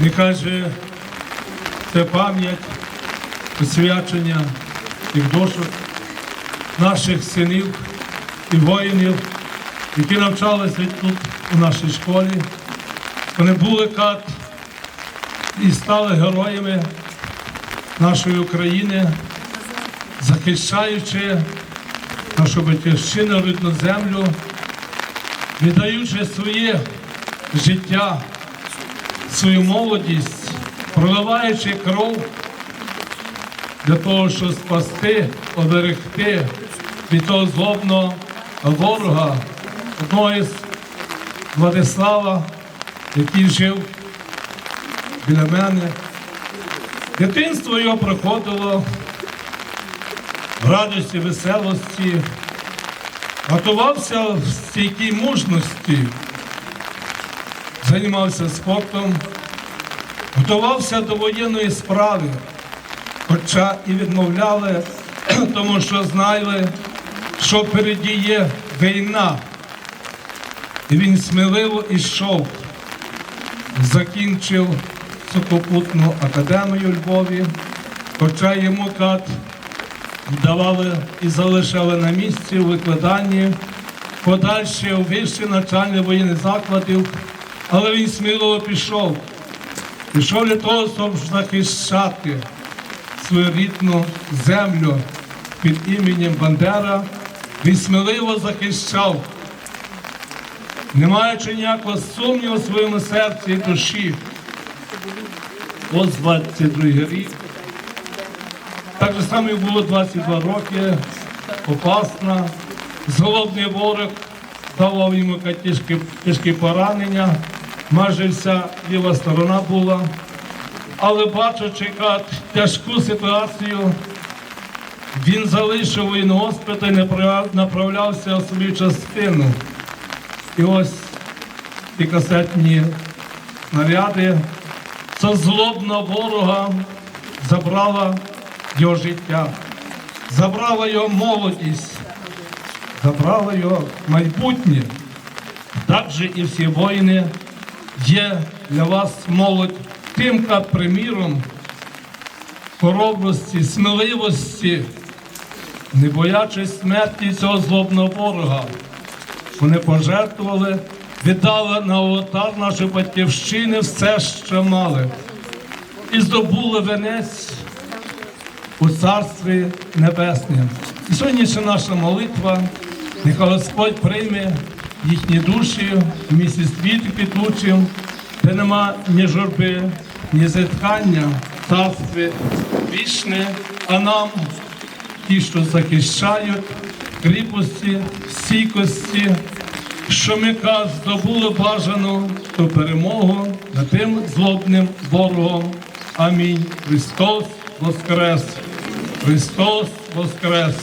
І каже, це пам'ять, посвячення тих душок наших синів і воїнів, які навчалися тут у нашій школі. Вони були кат і стали героями нашої України, захищаючи нашу батьківщину, рідну землю, віддаючи своє життя, свою молодість, проливаючи кров для того, щоб спасти, оберегти від того злобного ворога, одного із Владислава, який жив біля мене. Дитинство його проходило в радості, веселості, готувався в стійкій мужності, займався спортом, готувався до воєнної справи, хоча і відмовляли, тому що знали, що впереді є війна. І він сміливо йшов, закінчив сухопутну академію Львові, хоча йому кат давали і залишали на місці у викладанні, подальше у вищі навчальні воєнні закладів, але він сміливо пішов. Пішов для того, щоб захищати свою рідну землю під іменем Бандера. Він сміливо захищав, не маючи ніякого сумніву в своєму серці і душі. Ось 22 рік. Так же само і було 22 роки, опасна. Зголовний ворог давав йому тяжкі, тяжкі поранення, майже вся ліва сторона була. Але бачачи тяжку ситуацію, він залишив воєнний госпіталь і направлявся в свою частину. І ось ті касетні снаряди це злобна ворога забрала його життя, забрала його молодість, забрала його майбутнє. Так же і всі воїни є для вас молодь тим, приміром хоробрості, сміливості, не боячись смерті цього злобного ворога. Вони пожертвували, віддали на олтар нашої батьківщини все, що мали, і здобули венець у Царстві Небесному. І сьогоднішня наша молитва, нехай Господь прийме їхні душі в місці світу підучим, де нема ні журби, ні зітхання, царстві вічне, а нам ті, що захищають кріпості, стійкості, що ми каз, здобули бажану ту перемогу над тим злобним ворогом. Амінь. Христос Воскрес! Христос Воскрес!